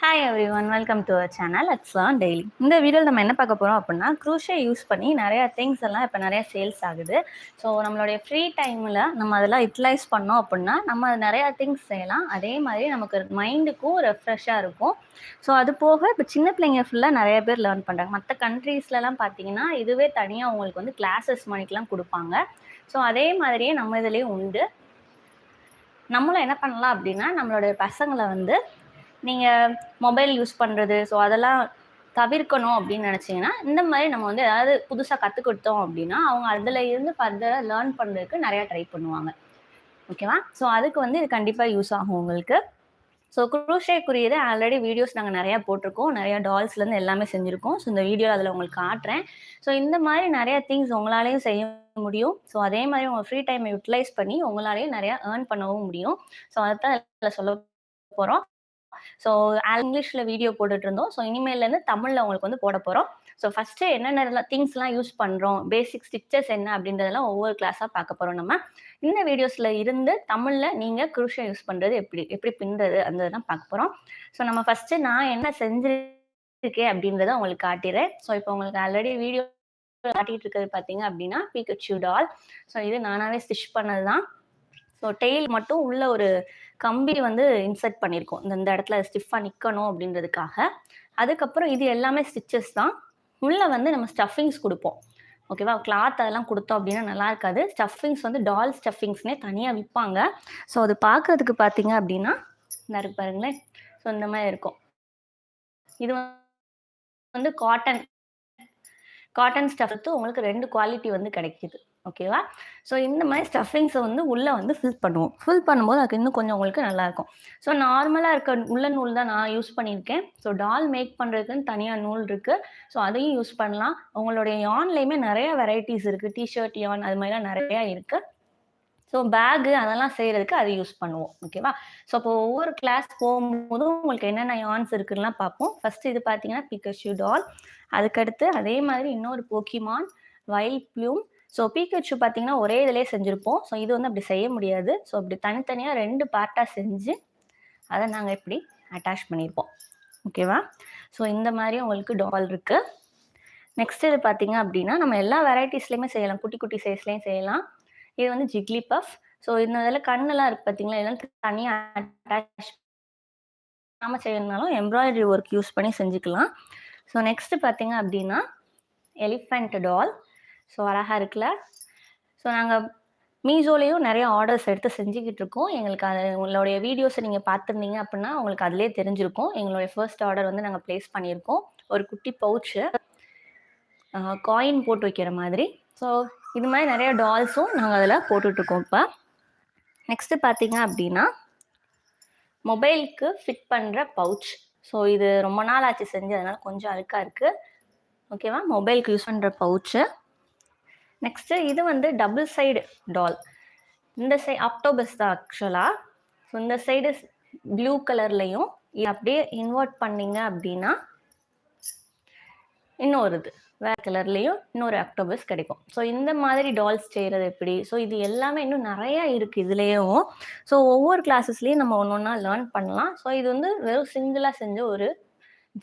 Hi everyone welcome to our channel arts learn daily இந்த வீடியோவில் நம்ம என்ன பார்க்க போகிறோம் அப்படின்னா க்ரூஷை யூஸ் பண்ணி நிறையா திங்ஸ் எல்லாம் இப்போ நிறையா சேல்ஸ் ஆகுது. ஸோ நம்மளுடைய ஃப்ரீ டைமில் நம்ம அதெல்லாம் யூட்டிலைஸ் பண்ணோம் அப்படின்னா நம்ம நிறையா திங்ஸ் செய்யலாம். அதே மாதிரி நமக்கு மைண்டுக்கும் ரெஃப்ரெஷ்ஷாக இருக்கும். ஸோ அது போக இப்போ சின்ன பிள்ளைங்க ஃபுல்லாக நிறைய பேர் லேர்ன் பண்ணுறாங்க மற்ற கண்ட்ரீஸ்லலாம் பார்த்தீங்கன்னா இதுவே தனியாக அவங்களுக்கு வந்து கிளாஸஸ் மணிக்கெலாம் கொடுப்பாங்க. ஸோ அதே மாதிரியே நம்ம இதுலேயும் உண்டு. நம்மளும் என்ன பண்ணலாம் அப்படின்னா நம்மளுடைய பசங்களை வந்து நீங்கள் மொபைல் யூஸ் பண்ணுறது ஸோ அதெல்லாம் தவிர்க்கணும் அப்படின்னு நினச்சிங்கன்னா இந்த மாதிரி நம்ம வந்து ஏதாவது புதுசாக கற்றுக் கொடுத்தோம் அப்படின்னா அவங்க அதில் இருந்து ஃபர்தராக லேர்ன் பண்ணுறதுக்கு நிறையா ட்ரை பண்ணுவாங்க. ஓகேவா ஸோ அதுக்கு வந்து இது கண்டிப்பாக யூஸ் ஆகும் உங்களுக்கு. ஸோ குரூஷேக்குரியது ஆல்ரெடி வீடியோஸ் நாங்கள் நிறையா போட்டிருக்கோம். நிறையா டால்ஸ்லேருந்து எல்லாமே செஞ்சுருக்கோம். ஸோ இந்த வீடியோ அதில் உங்களுக்கு காட்டுறேன். ஸோ இந்த மாதிரி நிறையா திங்ஸ் உங்களாலேயும் செய்ய முடியும். ஸோ அதே மாதிரி உங்கள் ஃப்ரீ டைமை யூட்டிலைஸ் பண்ணி உங்களாலேயும் நிறையா ஏர்ன் பண்ணவும் முடியும். ஸோ அதை தான் இதில் சொல்ல போகிறோம் ஸோ இங்கிலீஷில் வீடியோ போட்டுட்டு இருந்தோம் ஸோ இனிமேலேருந்து தமிழில் உங்களுக்கு வந்து போட போகிறோம் ஸோ ஃபஸ்ட்டு என்னென்ன திங்ஸ்லாம் யூஸ் பண்ணுறோம் பேசிக் ஸ்டிச்சஸ் என்ன அப்படின்றதெல்லாம் ஒவ்வொரு கிளாஸாக பார்க்க போகிறோம் நம்ம. இந்த வீடியோஸில் இருந்து தமிழில் நீங்கள் குருஷை யூஸ் பண்ணுறது எப்படி எப்படி பின்னுறது அந்த தான் பார்க்க போகிறோம் ஸோ நம்ம ஃபஸ்ட்டு நான் என்ன செஞ்சுருக்கேன் அப்படின்றத உங்களுக்கு காட்டிடுறேன். ஸோ இப்போ உங்களுக்கு ஆல்ரெடி வீடியோ காட்டிகிட்டு இருக்கிறது பார்த்தீங்க அப்படின்னா பீக்கச்சு டால் ஸோ இது நானாகவே ஸ்டிச் பண்ணது தான் ஸோ டெய்ல் மட்டும் உள்ள ஒரு கம்பி வந்து இன்சர்ட் பண்ணியிருக்கோம். இந்த இடத்துல ஸ்டிஃபாக நிற்கணும் அப்படின்றதுக்காக. அதுக்கப்புறம் இது எல்லாமே ஸ்டிச்சஸ் தான். உள்ளே வந்து நம்ம ஸ்டஃபிங்ஸ் கொடுப்போம். ஓகேவா கிளாத் அதெல்லாம் கொடுத்தோம் அப்படின்னா நல்லா இருக்காது. ஸ்டஃபிங்ஸ் வந்து டால் ஸ்டஃபிங்ஸ்னே தனியாக விற்பாங்க. ஸோ அது பார்க்குறதுக்கு பார்த்தீங்க அப்படின்னா இந்த இருக்கு பாருங்களேன். ஸோ இந்த மாதிரி இருக்கும். இது வந்து காட்டன் காட்டன் ஸ்டஃப் உங்களுக்கு ரெண்டு குவாலிட்டி வந்து கிடைக்குது. ஓகேவா ஸோ இந்த மாதிரி ஸ்டஃபிங்ஸை வந்து உள்ளே வந்து ஃபில் பண்ணுவோம். ஃபில் பண்ணும்போது அதுக்கு இன்னும் கொஞ்சம் உங்களுக்கு நல்லாயிருக்கும். ஸோ நார்மலாக இருக்க உள்ள நூல் தான் நான் யூஸ் பண்ணியிருக்கேன். ஸோ டால் மேக் பண்ணுறதுக்குன்னு தனியாக நூல் இருக்குது ஸோ அதையும் யூஸ் பண்ணலாம். உங்களுடைய யான்லேயுமே நிறைய வெரைட்டிஸ் இருக்குது டிஷர்ட் யான் அது மாதிரிலாம் நிறையா இருக்குது ஸோ பேகு அதெல்லாம் செய்கிறதுக்கு அதை யூஸ் பண்ணுவோம். ஓகேவா ஸோ இப்போ ஒவ்வொரு கிளாஸ் போகும்போதும் உங்களுக்கு என்னென்ன யான்ஸ் இருக்குன்னா பார்ப்போம். ஃபர்ஸ்ட் இது பார்த்தீங்கன்னா பிகஷ்யூ டால் அதுக்கடுத்து அதே மாதிரி இன்னொரு Pokemon wild bloom so Pikachu பார்த்தீங்கன்னா ஒரே இதிலே செஞ்சுருப்போம். ஸோ இது வந்து அப்படி செய்ய முடியாது. ஸோ அப்படி தனித்தனியாக ரெண்டு பார்ட்டாக செஞ்சு அதை நாங்கள் இப்படி அட்டாச் பண்ணியிருப்போம் ஓகேவா ஸோ இந்த மாதிரி உங்களுக்கு டால் இருக்குது நெக்ஸ்ட் இது பார்த்தீங்க அப்படின்னா நம்ம எல்லா வெரைட்டிஸ்லையுமே செய்யலாம். குட்டி குட்டி சைஸ்லேயும் செய்யலாம். இது வந்து ஜிக்லி பஃப். ஸோ இந்த இதில் கண்ணெல்லாம் இருக்குது பார்த்தீங்களா இதெல்லாம் தனியாக அட்டாச் நாம செய்யணும்னாலும் எம்ப்ராய்டரி ஒர்க் யூஸ் பண்ணி செஞ்சுக்கலாம். ஸோ நெக்ஸ்ட்டு பார்த்தீங்க அப்படின்னா எலிஃபெண்ட் டால் ஸோ அழகாக இருக்குல்ல? ஸோ நாங்கள் மீஷோலையும் நிறைய ஆர்டர்ஸ் எடுத்து செஞ்சுக்கிட்டு இருக்கோம். எங்களுக்கு அது உங்களுடைய வீடியோஸை நீங்கள் பார்த்துருந்தீங்க அப்படின்னா உங்களுக்கு அதிலே தெரிஞ்சிருக்கும். எங்களுடைய ஃபர்ஸ்ட் ஆர்டர் வந்து நாங்கள் ப்ளேஸ் பண்ணியிருக்கோம். ஒரு குட்டி பவுச்சு காயின் போட்டு வைக்கிற மாதிரி. ஸோ இது மாதிரி நிறைய டால்ஸும் நாங்கள் அதில் போட்டுட்ருக்கோம் இப்போ. நெக்ஸ்ட்டு பார்த்தீங்க அப்படின்னா மொபைலுக்கு ஃபிட் பண்ணுற பவுச் ஸோ இது ரொம்ப நாள் ஆச்சு செஞ்சு அதனால் கொஞ்சம் அழுக்காக இருக்குது ஓகேவா மொபைலுக்கு யூஸ் பண்ணுற பவுச்சு நெக்ஸ்ட்டு இது வந்து டபுள் சைடு டால் இந்த சைடு அக்டோபஸ் தான் ஆக்சுவலாக ஸோ இந்த சைடு ப்ளூ கலர்லையும் இது அப்படியே இன்வெர்ட் பண்ணீங்க அப்படின்னா இன்னொரு இது. வேறு கலர்லேயும் இன்னொரு அக்டோபஸ் கிடைக்கும். ஸோ இந்த மாதிரி டால்ஸ் செய்கிறது எப்படி? ஸோ இது எல்லாமே இன்னும் நிறையா இருக்குது இதுலேயும். ஸோ ஒவ்வொரு கிளாஸஸ்லேயும் நம்ம ஒன்று ஒன்றா லேர்ன் பண்ணலாம். ஸோ இது வந்து வெறும் சிங்கிளாக செஞ்ச ஒரு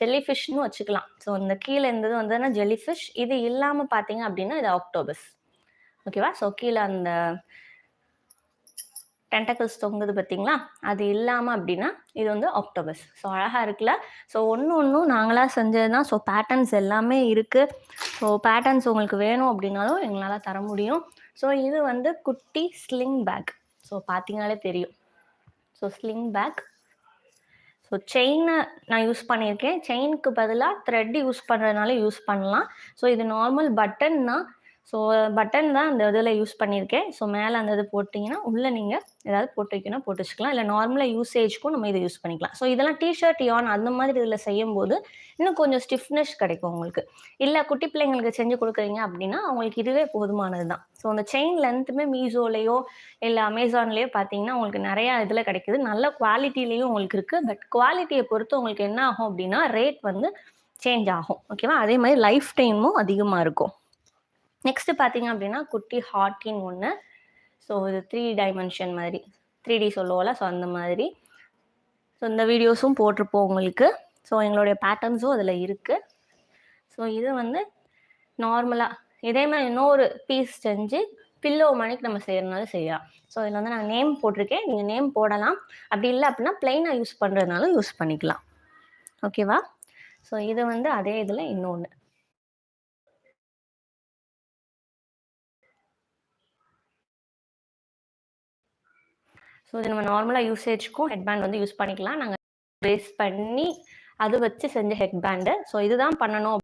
ஜெல்லி ஃபிஷ்னு வச்சுக்கலாம். ஸோ இந்த கீழே இருந்தது வந்து ஜெல்லி ஃபிஷ் இது இல்லாமல் பார்த்தீங்க அப்படின்னா இது ஆக்டோபஸ் ஓகேவா ஸோ கீழே அந்த டென்டக்கிள்ஸ் தொங்குது பார்த்தீங்களா? அது இல்லாமல் அப்படின்னா இது வந்து ஆக்டோபஸ் ஸோ அழகாக இருக்குல்ல? ஸோ ஒன்று ஒன்றும் நாங்களாக செஞ்சது தான். ஸோ பேட்டர்ன்ஸ் எல்லாமே இருக்குது ஸோ பேட்டர்ன்ஸ் உங்களுக்கு வேணும் அப்படின்னாலும் எங்களால் தர முடியும். ஸோ இது வந்து குட்டி ஸ்லிங் பேக் ஸோ பார்த்தீங்கனாலே தெரியும். ஸோ ஸ்லிங் பேக் ஸோ செயினை நான் யூஸ் பண்ணியிருக்கேன். செயினுக்கு பதிலாக த்ரெட் யூஸ் பண்ணுறதுனால யூஸ் பண்ணலாம். ஸோ இது நார்மல் பட்டன்னா ஸோ பட்டன் தான் அந்த இதில் யூஸ் பண்ணியிருக்கேன். ஸோ மேலே அந்த இது போட்டிங்கன்னா உள்ளே நீங்கள் ஏதாவது போட்டு வைக்கணும் போட்டு வச்சுக்கலாம். இல்லை நார்மலாக யூசேஜ்க்கும் நம்ம இதை யூஸ் பண்ணிக்கலாம். ஸோ இதெல்லாம் டிஷர்ட் யான் அந்த மாதிரி இதில் செய்யும்போது இன்னும் கொஞ்சம் ஸ்டிஃப்னஸ் கிடைக்கும் உங்களுக்கு. இல்லை குட்டி பிள்ளைங்களுக்கு செஞ்சு கொடுக்குறீங்க அப்படின்னா அவங்களுக்கு இதுவே போதுமானது தான் ஸோ அந்த செயின் லென்த்துமே மீஷோலேயோ இல்லை அமேசான்லேயோ பார்த்தீங்கன்னா உங்களுக்கு நிறையா இதில் கிடைக்குது. நல்ல குவாலிட்டிலேயும் உங்களுக்கு இருக்குது பட் குவாலிட்டியை பொறுத்து உங்களுக்கு என்ன ஆகும் அப்படின்னா ரேட் வந்து சேஞ்ச் ஆகும். ஓகேவா அதே மாதிரி லைஃப் டைமும் அதிகமாக இருக்கும். நெக்ஸ்ட் பார்த்தீங்க அப்படின்னா குட்டி ஹாட்டின் ஒன்று ஸோ இது த்ரீ டைமென்ஷன் மாதிரி. த்ரீ டி சொல்லுவோம்ல ஸோ அந்த மாதிரி. ஸோ இந்த வீடியோஸும் போட்டிருப்போம் உங்களுக்கு. ஸோ எங்களுடைய பேட்டர்ன்ஸும் அதில் இருக்குது ஸோ இது வந்து நார்மலாக இதே மாதிரி இன்னொரு பீஸ் செஞ்சு பில்லோ மணிக்கு நம்ம செய்யறதுனால செய்யலாம். ஸோ இதில் வந்து நான் நேம் போட்டிருக்கேன். நீங்கள் நேம் போடலாம். அப்படி இல்லை அப்படின்னா பிளெயினாக யூஸ் பண்ணுறதுனாலும் யூஸ் பண்ணிக்கலாம். ஓகேவா ஸோ இது வந்து அதே இதில் இன்னொன்று ஸோ இது நம்ம நார்மலாக யூசேஜ்க்கும் ஹெட்பேண்ட் வந்து யூஸ் பண்ணிக்கலாம். நாங்கள் பேஸ் பண்ணி அது வச்சு செஞ்ச ஹெட்பேண்டு ஸோ இதுதான் பண்ணணும்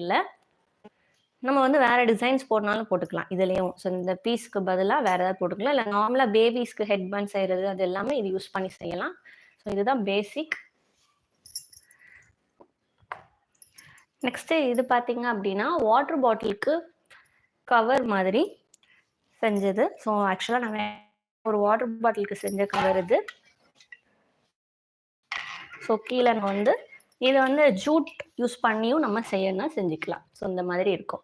இல்லை. நம்ம வந்து வேற டிசைன்ஸ் போடனாலும் போட்டுக்கலாம். இதுலேயும். ஸோ இந்த பீஸ்க்கு பதிலாக வேற ஏதாவது போட்டுக்கலாம். இல்லை நார்மலாக பேபிஸ்க்கு ஹெட்பேண்ட் செய்கிறது அது எல்லாமே இது யூஸ் பண்ணி செய்யலாம். ஸோ இதுதான் பேசிக் நெக்ஸ்ட்டு இது பார்த்தீங்க அப்படின்னா வாட்டர் பாட்டிலுக்கு கவர் மாதிரி செஞ்சது. ஸோ ஆக்சுவலாக நாங்கள் ஒரு வாட்டர் பாட்டிலுக்கு செஞ்ச கவர் இது. ஸோ கீழே வந்து இதை வந்து ஜூட் யூஸ் பண்ணியும் நம்ம செய்யணும் செஞ்சுக்கலாம். ஸோ இந்த மாதிரி இருக்கும்.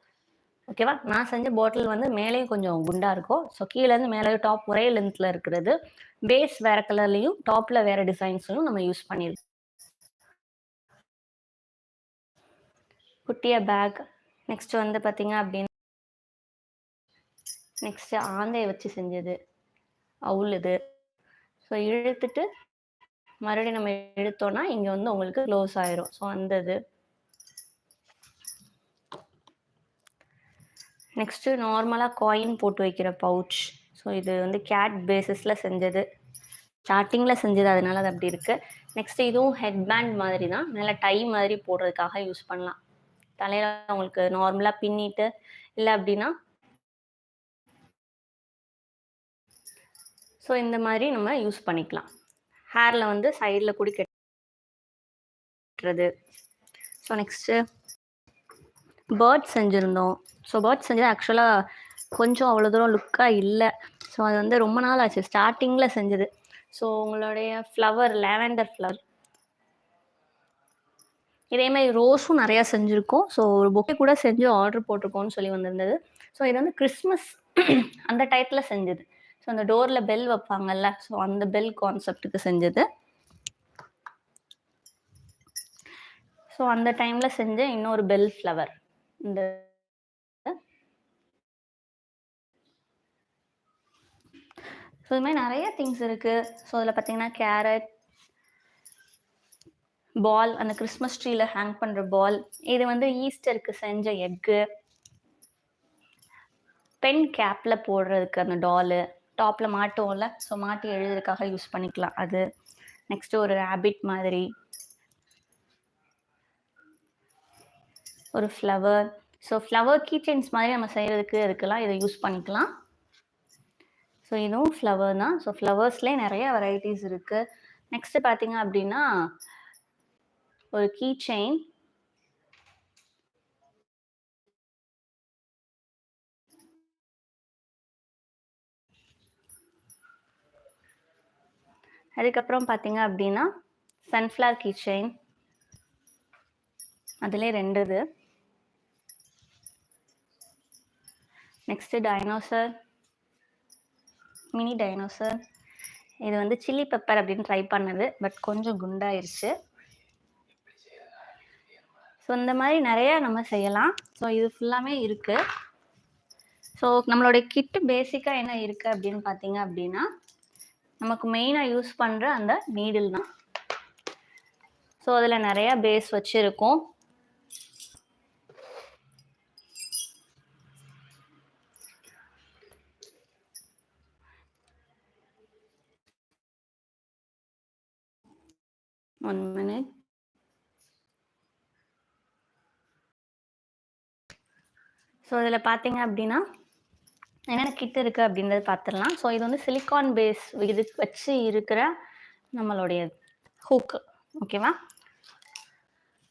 ஓகேவா நான் செஞ்ச பாட்டில் வந்து மேலேயும் கொஞ்சம் குண்டாக இருக்கும். ஸோ கீழேருந்து மேலே டாப் ஒரே லென்த்தில் இருக்கிறது. பேஸ் வேற கலர்லையும் டாப்பில் வேற டிசைன்ஸ்லையும் நம்ம யூஸ் பண்ணியிருக்கோம் குட்டிய பேக் நெக்ஸ்ட் வந்து பார்த்தீங்க அப்படின்னா நெக்ஸ்ட் ஆந்தையை வச்சு செஞ்சது. அவுல் ஸோ இழுத்துட்டு மறுபடியும் நம்ம இழுத்தோம்னா இங்கே வந்து உங்களுக்கு க்ளோஸ் ஆயிரும். ஸோ அந்த இது. நெக்ஸ்ட்டு நார்மலாக காயின் போட்டு வைக்கிற பவுச் ஸோ இது வந்து கேட் பேசிஸில் செஞ்சது. ஸ்டார்டிங்கில் செஞ்சது அதனால அது அப்படி இருக்குது நெக்ஸ்ட் இதுவும் ஹெட் பேண்ட் மாதிரி தான். நல்லா டை மாதிரி போடுறதுக்காக யூஸ் பண்ணலாம். தலையில் உங்களுக்கு நார்மலாக பின்னிட்டு இல்லை அப்படின்னா ஸோ இந்த மாதிரி நம்ம யூஸ் பண்ணிக்கலாம். ஹேரில் வந்து சைடில் கூடி கட்டுறது. ஸோ நெக்ஸ்ட்டு பேர்ட் செஞ்சுருந்தோம். ஸோ பேர்ட் செஞ்சது ஆக்சுவலாக கொஞ்சம் அவ்வளோ தூரம் லுக்காக இல்லை. ஸோ அது வந்து ரொம்ப நாள் ஆச்சு. ஸ்டார்டிங்கில் செஞ்சது. ஸோ உங்களுடைய ஃப்ளவர் லேவெண்டர் ஃப்ளவர் இதே மாதிரி ரோஸும் நிறையா செஞ்சுருக்கோம். ஸோ ஒரு பொக்கே கூட செஞ்சு ஆர்டர் போட்டிருக்கோம்னு சொல்லி வந்திருந்தது. ஸோ இது வந்து கிறிஸ்மஸ் அந்த டயத்தில் செஞ்சது. ஸோ அந்த டோரில் பெல் வைப்பாங்கல்ல. ஸோ அந்த பெல் கான்செப்டுக்கு செஞ்சது. ஸோ அந்த டைமில் செஞ்ச இன்னொரு பெல் ஃப்ளவர் இந்த ஸோ இது மாதிரி நிறைய திங்ஸ் இருக்குது ஸோ அதில் பார்த்தீங்கன்னா கேரட் பால் அந்த கிறிஸ்மஸ் ட்ரீல ஹேங் பண்ணுற பால் இது வந்து ஈஸ்டருக்கு செஞ்ச எக்கு பென் கேப்பில் போடுறதுக்கு அந்த டாலு டாப்பில் மாட்டுவோம்ல ஸோ மாட்டி எழுதுறதுக்காக யூஸ் பண்ணிக்கலாம். அது நெக்ஸ்ட்டு ஒரு ரேபிட் மாதிரி. ஒரு flower so flower key chains மாதிரி நம்ம செய்கிறதுக்கு இருக்கலாம். இதை யூஸ் பண்ணிக்கலாம். ஸோ இதுவும் ஃப்ளவர் தான். ஸோ ஃப்ளவர்ஸ்லேயே நிறைய வெரைட்டிஸ் இருக்குது நெக்ஸ்ட்டு பார்த்தீங்க அப்படின்னா ஒரு கீ செயின் அதுக்கப்புறம் பார்த்தீங்க அப்படின்னா சன்ஃப்ளவர் கீ அதிலே அதுலேயே ரெண்டு இது. நெக்ஸ்ட்டு டைனோசர் மினி டைனோசர் இது வந்து சில்லி பெப்பர் அப்படின்னு ட்ரை பண்ணது பட் கொஞ்சம் குண்டாயிருச்சு. ஸோ இந்த மாதிரி நிறையா நம்ம செய்யலாம். ஸோ இது ஃபுல்லாமே இருக்குது ஸோ நம்மளுடைய கிட்டு பேசிக்காக என்ன இருக்குது அப்படின்னு பார்த்தீங்க அப்படின்னா நமக்கு மெயினாக யூஸ் பண்ணுற அந்த நீடில் தான். ஸோ அதில் நிறையா பேஸ் வச்சுருக்கோம். ஒன் மினிட் ஸோ இதில் பார்த்தீங்க அப்படின்னா என்னென்ன கிட் இருக்குது அப்படின்றத பார்த்துடலாம் ஸோ இது வந்து சிலிக்கான் பேஸ் இது வச்சு இருக்கிற நம்மளுடைய ஹூக்கு ஓகேவா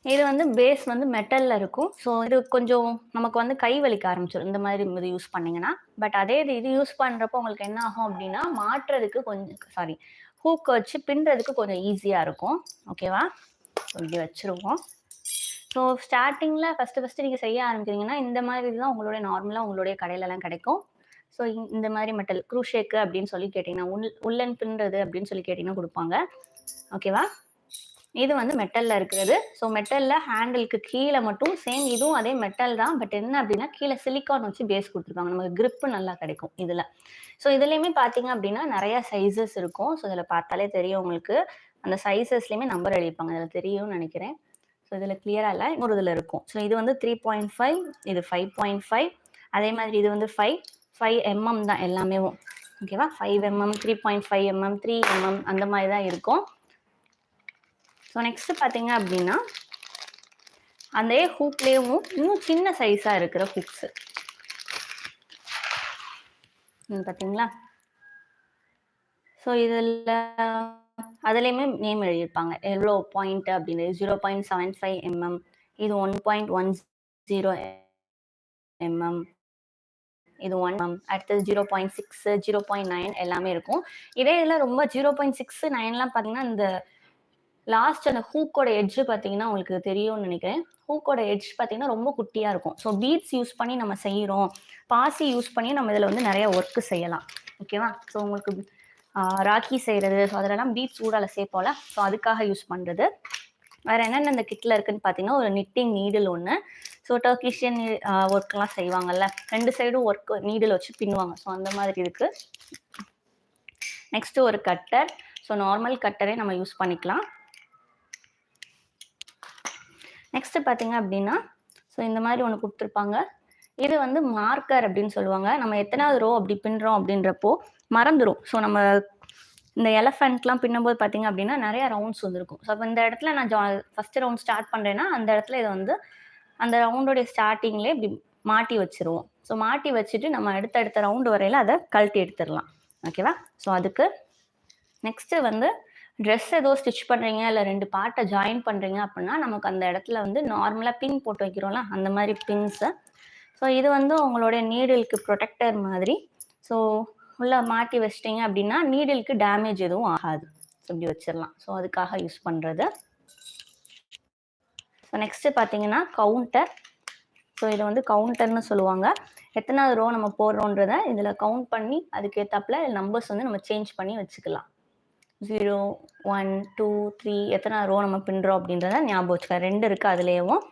இது வந்து பேஸ் வந்து மெட்டலில் இருக்கும். ஸோ இது கொஞ்சம் நமக்கு வந்து கை வலிக்க ஆரம்பிச்சிடும் இந்த மாதிரி இது யூஸ் பண்ணிங்கன்னா. பட் அதே இது இது யூஸ் பண்ணுறப்போ உங்களுக்கு என்ன ஆகும் அப்படின்னா மாற்றுறதுக்கு கொஞ்சம் சாரி ஹூக்கை வச்சு பின்னுறதுக்கு கொஞ்சம் ஈஸியாக இருக்கும். ஓகேவா இப்படி வச்சுருவோம் ஸோ ஸ்டார்டிங்கில் ஃபஸ்ட்டு ஃபஸ்ட்டு நீங்கள் செய்ய ஆரம்பிக்கிறீங்கன்னா இந்த மாதிரி தான் உங்களுடைய நார்மலாக உங்களுடைய கடையிலலாம் கிடைக்கும். ஸோ இந்த மாதிரி மெட்டல் க்ரூஷேக்கு அப்படின்னு சொல்லி கேட்டிங்கன்னா உள் உள்ளன் பின்னுறது அப்படின்னு சொல்லி கேட்டிங்கன்னா கொடுப்பாங்க. ஓகேவா இது வந்து மெட்டலில் இருக்கிறது. ஸோ மெட்டலில் ஹேண்டிலுக்கு கீழே மட்டும் சேம் இதுவும் அதே மெட்டல் தான். பட் என்ன அப்படின்னா கீழே சிலிக்கான் வச்சு பேஸ் கொடுத்துருக்காங்க நமக்கு கிரிப்பு நல்லா கிடைக்கும் இதில். ஸோ இதுலேயுமே பார்த்தீங்க அப்படின்னா நிறைய சைஸஸ் இருக்கும். ஸோ இதில் பார்த்தாலே தெரியும் உங்களுக்கு. அந்த சைஸஸ்லேயுமே நம்பர் எழுதிப்பாங்க இதில் தெரியும்னு நினைக்கிறேன். ஸோ இதில் கிளியராக இல்லை. இன்னொரு இதில் இருக்கும். ஸோ இது வந்து த்ரீ பாயிண்ட் ஃபைவ் இது ஃபைவ் பாயிண்ட் ஃபைவ் அதே மாதிரி இது வந்து ஃபைவ் ஃபைவ் எம்எம் தான் எல்லாமே. ஓகேவா five mm three point five mm three mm அந்த மாதிரி தான் இருக்கும். ஸோ நெக்ஸ்ட் பார்த்தீங்க அப்படின்னா அந்த ஹூக்லேயும் இன்னும் சின்ன சைஸாக இருக்கிற ஹூக்ஸு பார்த்தீங்களா? ஸோ இதில் அதுலேயுமே நேம் எழுதியிருப்பாங்க. எவ்வளோ பாயிண்ட் அப்படின்னு. Zero point seven five mm இது one point one zero mm இது ஒன் um, அடுத்தது zero point six zero point nine எல்லாமே இருக்கும். இதே இதில் ரொம்ப ஜீரோ பாயிண்ட் சிக்ஸ் நைன்லாம் பார்த்தீங்கன்னா இந்த லாஸ்ட் அந்த ஹூக்கோட எட்ஜ் பார்த்தீங்கன்னா உங்களுக்கு தெரியும்னு நினைக்கிறேன். ஹூக்கோட எட்ஜ் பார்த்தீங்கன்னா ரொம்ப குட்டியாக இருக்கும். ஸோ பீட்ஸ் யூஸ் பண்ணி நம்ம செய்கிறோம் பாசி யூஸ் பண்ணி நம்ம இதில் வந்து நிறைய ஒர்க்கு செய்யலாம். ஓகேவா ஸோ உங்களுக்கு ராக்கி செய்கிறது ஸோ அதிலலாம் பீட்ஸ் ஊடால சேர்ப்போம்ல. ஸோ அதுக்காக யூஸ் பண்ணுறது வேறு என்னென்ன இந்த கிட்டில் இருக்குதுன்னு பார்த்தீங்கன்னா ஒரு நிட்டிங் நீடில் ஒன்று ஸோ டர்க்கிஷியன் ஒர்க்லாம் செய்வாங்கல்ல? ரெண்டு சைடும் ஒர்க் நீடில் வச்சு பின்னுவாங்க. ஸோ அந்த மாதிரி இருக்குது நெக்ஸ்ட்டு ஒரு கட்டர் ஸோ நார்மல் கட்டரே நம்ம யூஸ் பண்ணிக்கலாம். நெக்ஸ்ட்டு பார்த்தீங்க அப்படின்னா ஸோ இந்த மாதிரி ஒன்று கொடுத்துருப்பாங்க. இது வந்து மார்க்கர் அப்படின்னு சொல்லுவாங்க. நம்ம எத்தனாவது ரோ அப்படி பின்னுறோம் அப்படின்றப்போ மறந்துடும் ஸோ நம்ம இந்த எலஃபெண்ட்லாம் பின்னும்போது பார்த்தீங்க அப்படின்னா நிறைய ரவுண்ட்ஸ் வந்துருக்கும். ஸோ அப்போ இந்த இடத்துல நான் ஜா ஃபஸ்ட்டு ரவுண்ட் ஸ்டார்ட் பண்ணுறேன்னா அந்த இடத்துல இதை வந்து அந்த ரவுண்டோடைய ஸ்டார்டிங்ல இப்படி மாட்டி வச்சிருவோம். ஸோ மாட்டி வச்சுட்டு நம்ம அடுத்தடுத்த ரவுண்டு வரையில அதை கழட்டி எடுத்துடலாம். ஓகேவா ஸோ அதுக்கு நெக்ஸ்ட்டு வந்து ட்ரெஸ் ஏதோ ஸ்டிச் பண்ணுறீங்க இல்லை ரெண்டு பார்ட்டை ஜாயின் பண்ணுறீங்க அப்படின்னா நமக்கு அந்த இடத்துல வந்து நார்மலாக பின் போட்டு வைக்கிறோம்ல அந்த மாதிரி பின்ஸு ஸோ இது வந்து உங்களுடைய நீடிலுக்கு ப்ரொடெக்டர் மாதிரி. ஸோ உள்ளே மாட்டி வச்சிட்டிங்க அப்படின்னா நீடிலுக்கு டேமேஜ் எதுவும் ஆகாது. ஸோ இப்படி வச்சிடலாம். ஸோ அதுக்காக யூஸ் பண்ணுறது ஸோ நெக்ஸ்ட்டு பார்த்தீங்கன்னா கவுண்டர் ஸோ இதை வந்து கவுண்டர்னு சொல்லுவாங்க. எத்தனாவது ரோ நம்ம போடுறோன்றத இதில் கவுண்ட் பண்ணி அதுக்கேற்றாப்புல நம்பர்ஸ் வந்து நம்ம சேஞ்ச் பண்ணி வச்சுக்கலாம். ஜீரோ ஒன் டூ த்ரீ எத்தனை ரோ நம்ம பின்னுறோம் அப்படின்றத ஞாபகம் வச்சுக்கலாம். ரெண்டு இருக்குது அதுலேயும்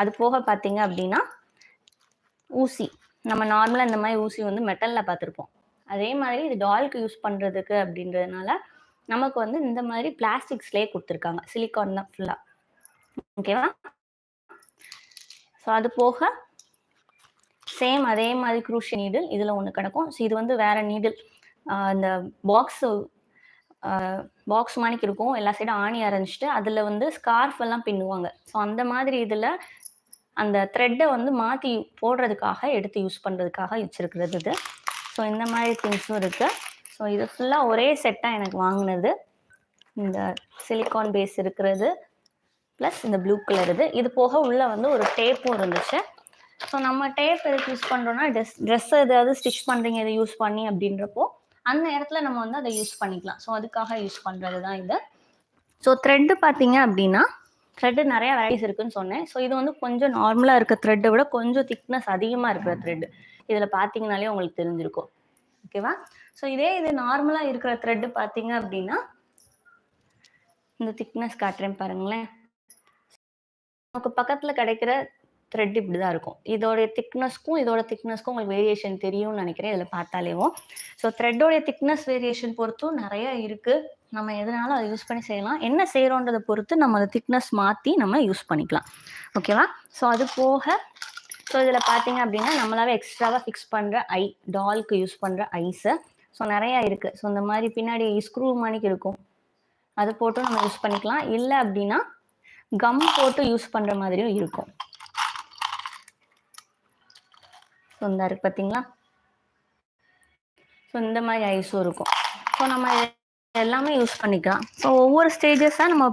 அது போக பார்த்தீங்க அப்படின்னா ஊசி. நம்ம நார்மலாக இந்த மாதிரி ஊசி வந்து மெட்டலில் பார்த்துருப்போம். அதே மாதிரி இது டால்க்கு யூஸ் பண்ணுறதுக்கு அப்படின்றதுனால நமக்கு வந்து இந்த மாதிரி பிளாஸ்டிக்ஸ்லேயே கொடுத்துருக்காங்க. சிலிக்கான் தான் ஃபுல்லாக ஓகேவா ஸோ அது போக சேம் அதே மாதிரி குரூஷி நீடில் இதில் ஒன்று கிடக்கும். ஸோ இது வந்து வேற நீடில் இந்த பாக்ஸ் பாக்ஸ் மாணிக்கு இருக்கும். எல்லா சைடும் ஆணி அரைஞ்சிட்டு அதில் வந்து ஸ்கார்ஃப் எல்லாம் பின்னுவாங்க. ஸோ அந்த மாதிரி இதில் அந்த த்ரெட்டை வந்து மாற்றி போடுறதுக்காக எடுத்து யூஸ் பண்ணுறதுக்காக வச்சிருக்கிறது இது. ஸோ இந்த மாதிரி திங்ஸும் இருக்குது ஸோ இது ஃபுல்லாக ஒரே செட்டாக எனக்கு வாங்கினது. இந்த சிலிக்கான் பேஸ் இருக்கிறது. ப்ளஸ் இந்த ப்ளூ கலர் இது. இது போக உள்ளே வந்து ஒரு டேப்பும் இருந்துச்சு. ஸோ நம்ம டேப் எதுக்கு யூஸ் பண்ணுறோம்னா ட்ரெஸ் ட்ரெஸ் ஏதாவது ஸ்டிச் பண்ணுறீங்க இதை யூஸ் பண்ணி அப்படின்றப்போ அந்த இடத்துல நம்ம வந்து அதை யூஸ் பண்ணிக்கலாம். ஸோ அதுக்காக யூஸ் பண்ணுறது தான் இது. ஸோ த்ரெட்டு பார்த்தீங்க அப்படின்னா த்ரெட்டு நிறைய வெரைட்டிஸ் இருக்குன்னு சொன்னேன். ஸோ இது வந்து கொஞ்சம் நார்மலாக இருக்க த்ரெட்டை விட கொஞ்சம் திக்னஸ் அதிகமாக இருக்கிற த்ரெட் இதில் பார்த்தீங்கனாலே உங்களுக்கு தெரிஞ்சிருக்கும். ஓகேவா ஸோ இதே இது நார்மலாக இருக்கிற த்ரெட்டு பார்த்தீங்க அப்படின்னா இந்த திக்னஸ் காட்டுறேன் பாருங்களேன். நமக்கு பக்கத்தில் கிடைக்கிற த்ரெட் இப்படி தான் இருக்கும். இதோடைய திக்னஸ்க்கும் இதோட திக்னஸ்க்கும் உங்களுக்கு வேரியேஷன் தெரியும்னு நினைக்கிறேன். இதில் பார்த்தாலேவும். ஸோ த்ரெட்டோடைய திக்னஸ் வேரியேஷன் பொறுத்தும் நிறைய இருக்குது நம்ம எதனாலும் அதை யூஸ் பண்ணி செய்யலாம். என்ன செய்கிறோன்றதை பொறுத்து நம்ம அதை திக்னஸ் மாற்றி நம்ம யூஸ் பண்ணிக்கலாம். ஓகேவா ஸோ அது போக ஸோ இதில் பார்த்தீங்க அப்படின்னா நம்மளாவே எக்ஸ்ட்ராவாக ஃபிக்ஸ் பண்ணுற ஐ டால்க்கு யூஸ் பண்ணுற ஐஸை ஸோ நிறையா இருக்குது ஸோ இந்த மாதிரி பின்னாடி ஸ்க்ரூ மாதிரிக்கு இருக்கும். அது போட்டும் நம்ம யூஸ் பண்ணிக்கலாம். இல்லை அப்படின்னா கம் போட்டு யூஸ் பண்ணுற மாதிரியும் இருக்கும். ஸோ இந்த இருக்கு பார்த்தீங்களா ஸோ இந்த மாதிரி ஐஸும் இருக்கும். ஸோ நம்ம எல்லாமே யூஸ் பண்ணிக்கலாம். ஸோ ஒவ்வொரு ஸ்டேஜஸாக நம்ம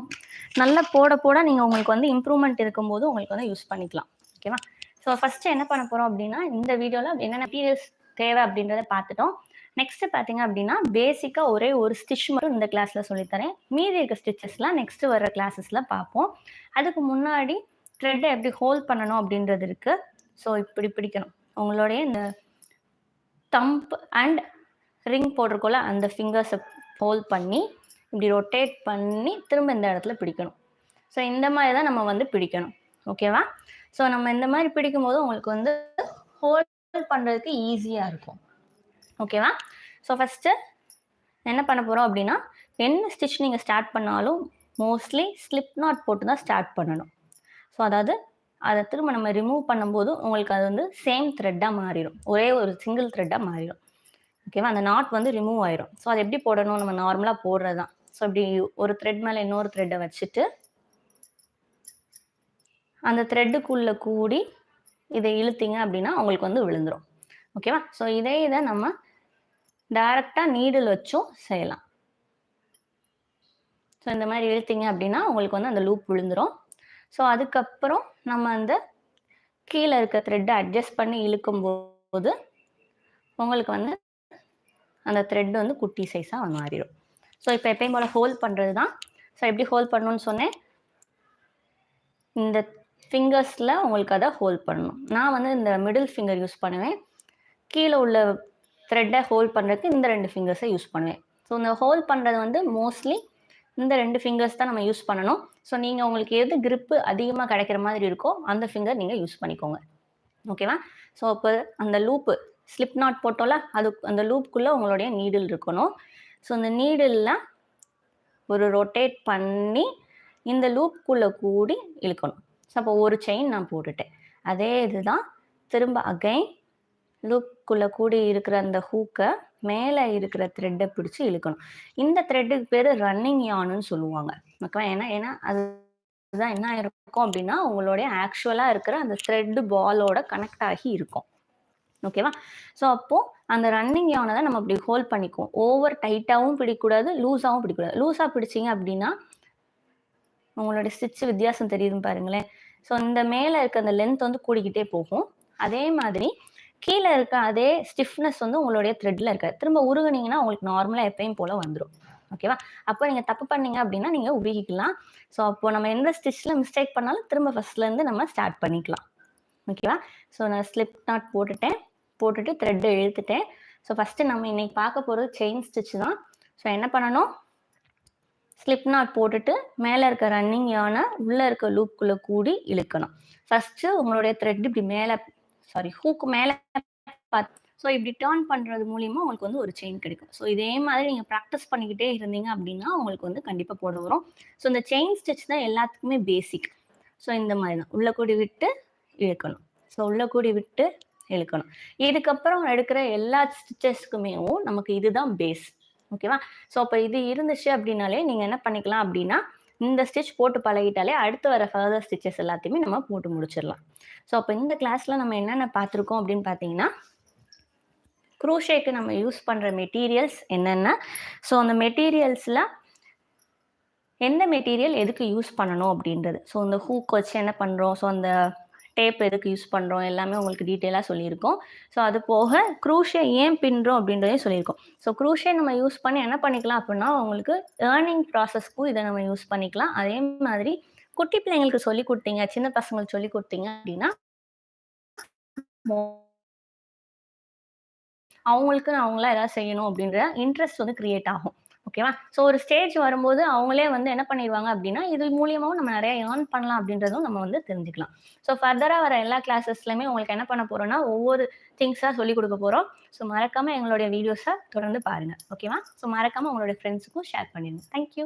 நல்லா போட போட நீங்கள் உங்களுக்கு வந்து இம்ப்ரூவ்மெண்ட் இருக்கும்போது உங்களுக்கு வந்து யூஸ் பண்ணிக்கலாம். ஓகேவா ஸோ ஃபஸ்ட்டு என்ன பண்ண போகிறோம் அப்படின்னா இந்த வீடியோவில் என்னென்ன மெட்டீரியல்ஸ் தேவை அப்படின்றத பார்த்துட்டோம். நெக்ஸ்ட்டு பார்த்தீங்க அப்படின்னா பேசிக்காக ஒரே ஒரு ஸ்டிச் மட்டும் இந்த கிளாஸில் சொல்லித்தரேன். மீதி இருக்க ஸ்டிச்சஸ்லாம் நெக்ஸ்ட்டு வர கிளாஸஸில் பார்ப்போம் அதுக்கு முன்னாடி த்ரெட்டை எப்படி ஹோல்ட் பண்ணணும் அப்படின்றது இருக்குது ஸோ இப்படி பிடிக்கணும். உங்களுடைய இந்த தம்ப் அண்ட் ரிங் போட்டிருக்கோல அந்த ஃபிங்கர்ஸை ஹோல்ட் பண்ணி இப்படி ரொட்டேட் பண்ணி திரும்ப இந்த இடத்துல பிடிக்கணும். ஸோ இந்த மாதிரி தான் நம்ம வந்து பிடிக்கணும். ஓகேவா ஸோ நம்ம இந்த மாதிரி பிடிக்கும்போது உங்களுக்கு வந்து ஹோல்ட் பண்ணுறதுக்கு ஈஸியாக இருக்கும். ஓகேவா ஸோ ஃபஸ்ட்டு என்ன பண்ண போகிறோம் அப்படின்னா என்ன ஸ்டிச் நீங்கள் ஸ்டார்ட் பண்ணாலும் மோஸ்ட்லி ஸ்லிப் நாட் போட்டு தான் ஸ்டார்ட் பண்ணணும். ஸோ அதாவது அதை திரும்ப நம்ம ரிமூவ் பண்ணும்போது உங்களுக்கு அது வந்து சேம் த்ரெட்டாக மாறிடும். ஒரே ஒரு சிங்கிள் த்ரெட்டாக மாறிடும். ஓகேவா அந்த நாட் வந்து ரிமூவ் ஆயிரும். ஸோ அது எப்படி போடணும்? நம்ம நார்மலாக போடுறது தான். ஸோ இப்படி ஒரு த்ரெட் மேலே இன்னொரு த்ரெட்டை வச்சுட்டு அந்த த்ரெட்டுக்குள்ளே கூடி இதை இழுத்தீங்க அப்படின்னா உங்களுக்கு வந்து விழுந்துடும் ஓகேவா ஸோ இதே இதை நம்ம டைரெக்டாக நீடில் வச்சும் செய்யலாம். ஸோ இந்த மாதிரி இழுத்தீங்க அப்படின்னா உங்களுக்கு வந்து அந்த லூப் விழுந்துடும் ஸோ அதுக்கப்புறம் நம்ம அந்த கீழே இருக்க த்ரெட்டை அட்ஜஸ்ட் பண்ணி இழுக்கும் போது உங்களுக்கு வந்து அந்த த்ரெட் வந்து குட்டி சைஸாக மாறிடும். ஸோ இப்போ எப்பயும் போல் ஹோல்ட் பண்ணுறது தான் ஸோ எப்படி ஹோல்ட் பண்ணணும்னு சொன்னேன். இந்த ஃபிங்கர்ஸில் உங்களுக்கு அதை ஹோல்ட் பண்ணணும். நான் வந்து இந்த மிடில் ஃபிங்கர் யூஸ் பண்ணுவேன். கீழே உள்ள த்ரெட்டை ஹோல்ட் பண்ணுறதுக்கு இந்த ரெண்டு ஃபிங்கர்ஸை யூஸ் பண்ணுவேன். ஸோ இந்த ஹோல்ட் பண்ணுறது வந்து மோஸ்ட்லி இந்த ரெண்டு ஃபிங்கர்ஸ் தான் நம்ம யூஸ் பண்ணணும். ஸோ நீங்கள் உங்களுக்கு எது கிரிப்பு அதிகமாக கிடைக்கிற மாதிரி இருக்கோ அந்த ஃபிங்கர் நீங்கள் யூஸ் பண்ணிக்கோங்க. ஓகேவா ஸோ இப்போ அந்த லூப்பு ஸ்லிப் நாட் போட்டோம்ல அது அந்த லூப்புக்குள்ளே உங்களுடைய நீடில் இருக்கணும். ஸோ இந்த நீடிலில் ஒரு ரொட்டேட் பண்ணி இந்த லூப்புக்குள்ளே கூடி இழுக்கணும். ஸோ அப்போ ஒரு செயின் நான் போட்டுட்டேன். அதே இதுதான் திரும்ப அகைன் லூப்புக்குள்ளே கூடி இருக்கிற அந்த ஹூக்கை மேலே இருக்கிற த்ரெட்டை பிடிச்சி இழுக்கணும். இந்த த்ரெட்டுக்கு பேர் ரன்னிங் யானுன்னு சொல்லுவாங்க. ஓகேவா? ஏன்னா ஏன்னா அது அதுதான் என்ன இருக்கும் அப்படின்னா உங்களுடைய ஆக்சுவலாக இருக்கிற அந்த த்ரெட்டு பாலோட கனெக்ட் ஆகி இருக்கும். ஓகேவா? ஸோ அப்போ அந்த ரன்னிங் யானை தான் நம்ம அப்படி ஹோல்ட் பண்ணிக்குவோம். ஓவர் டைட்டாகவும் பிடிக்கக்கூடாது லூஸாகவும் பிடிக்கக்கூடாது. லூஸாக பிடிச்சிங்க அப்படின்னா உங்களுடைய ஸ்டிச் வித்தியாசம் தெரியுதுன்னு பாருங்களேன். ஸோ இந்த மேலே இருக்க அந்த லென்த் வந்து கூடிக்கிட்டே போகும். அதே மாதிரி கீழே இருக்க அதே ஸ்டிஃப்னஸ் வந்து உங்களுடைய த்ரெட்டில் இருக்காது. திரும்ப உருகுனீங்கன்னா உங்களுக்கு நார்மலாக எப்பயும் போல் வந்துடும் ஓகேவா அப்போ நீங்கள் தப்பு பண்ணீங்க அப்படின்னா நீங்கள் உருகிக்கலாம். ஸோ அப்போ நம்ம எந்த ஸ்டிச்சில் மிஸ்டேக் பண்ணாலும் திரும்ப ஃபர்ஸ்ட்லேருந்து நம்ம ஸ்டார்ட் பண்ணிக்கலாம். ஓகேவா ஸோ நான் ஸ்லிப் நாட் போட்டுட்டேன். போட்டுட்டு த்ரெட்டை இழுத்துட்டேன். ஸோ ஃபஸ்ட்டு நம்ம இன்னைக்கு பார்க்க போகிறது செயின் ஸ்டிச் தான். ஸோ என்ன பண்ணணும்? ஸ்லிப் நாட் போட்டுட்டு மேலே இருக்க ரன்னிங் யானை உள்ளே இருக்க லூப்புக்குள்ளே கூடி இழுக்கணும். ஃபஸ்ட்டு உங்களுடைய த்ரெட் இப்படி மேலே சாரி ஹூக்கு மேலே பார்த்து ஸோ இப்படி டேர்ன் பண்ணுறது மூலியமாக உங்களுக்கு வந்து ஒரு செயின் கிடைக்கும். ஸோ இதே மாதிரி நீங்கள் ப்ராக்டிஸ் பண்ணிக்கிட்டே இருந்தீங்க அப்படின்னா உங்களுக்கு வந்து கண்டிப்பாக போட வரும். ஸோ இந்த செயின் ஸ்டிச் தான் எல்லாத்துக்குமே பேசிக் ஸோ இந்த மாதிரி தான். உள்ள கூடி விட்டு இழுக்கணும். ஸோ உள்ள கூடி விட்டு இழுக்கணும். இதுக்கப்புறம் எடுக்கிற எல்லா ஸ்டிச்சஸ்க்குமே நமக்கு இதுதான் பேஸ் ஓகேவா ஸோ அப்போ இது இருந்துச்சு அப்படின்னாலே நீங்கள் என்ன பண்ணிக்கலாம் அப்படின்னா இந்த ஸ்டிச் போட்டு பழகிட்டாலே அடுத்து வர ஃபர்தர் ஸ்டிச்சஸ் எல்லாத்தையுமே நம்ம போட்டு முடிச்சிடலாம். ஸோ அப்போ இந்த கிளாஸில் நம்ம என்னென்ன பார்த்துருக்கோம் அப்படின்னு பார்த்தீங்கன்னா க்ரூஷேக்கு நம்ம யூஸ் பண்ணுற மெட்டீரியல்ஸ் என்னென்ன? ஸோ அந்த மெட்டீரியல்ஸில் எந்த மெட்டீரியல் எதுக்கு யூஸ் பண்ணணும் அப்படின்றது. ஸோ இந்த ஹூக் வச்சு என்ன பண்ணுறோம் ஸோ அந்த டேப் எதுக்கு யூஸ் பண்ணுறோம் எல்லாமே உங்களுக்கு டீட்டெயிலாக சொல்லியிருக்கோம். ஸோ அது போக க்ரூஷே ஏன் பின்னுறோம் அப்படின்றதையும் சொல்லியிருக்கோம். ஸோ க்ரூஷே நம்ம யூஸ் பண்ணி என்ன பண்ணிக்கலாம் அப்படின்னா உங்களுக்கு ஏர்னிங் ப்ராசஸ்க்கும் இதை நம்ம யூஸ் பண்ணிக்கலாம். அதே மாதிரி குட்டி பிள்ளைங்களுக்கு சொல்லி கொடுத்தீங்க சின்ன பசங்களுக்கு சொல்லி கொடுத்தீங்க அப்படின்னா அவங்களுக்கு அவங்களா ஏதாவது செய்யணும் அப்படின்ற இன்ட்ரெஸ்ட் வந்து கிரியேட் ஆகும். ஓகேவா? ஸோ ஒரு ஸ்டேஜ் வரும்போது அவங்களே வந்து என்ன பண்ணிடுவாங்க அப்படின்னா இது மூலியமாகவும் நம்ம நிறைய ஏர்ன் பண்ணலாம் அப்படின்றதும் நம்ம வந்து தெரிஞ்சுக்கலாம். ஸோ ஃபர்தராக வர எல்லா கிளாஸஸ்லையுமே உங்களுக்கு என்ன பண்ண போறோம்னா ஒவ்வொரு திங்ஸாக சொல்லி கொடுக்க போகிறோம் ஸோ மறக்காமல் எங்களுடைய வீடியோஸை தொடர்ந்து பாருங்க. ஓகேவா? ஸோ மறக்காமல் உங்களுடைய ஃப்ரெண்ட்ஸுக்கும் ஷேர் பண்ணிடுங்க தேங்க்யூ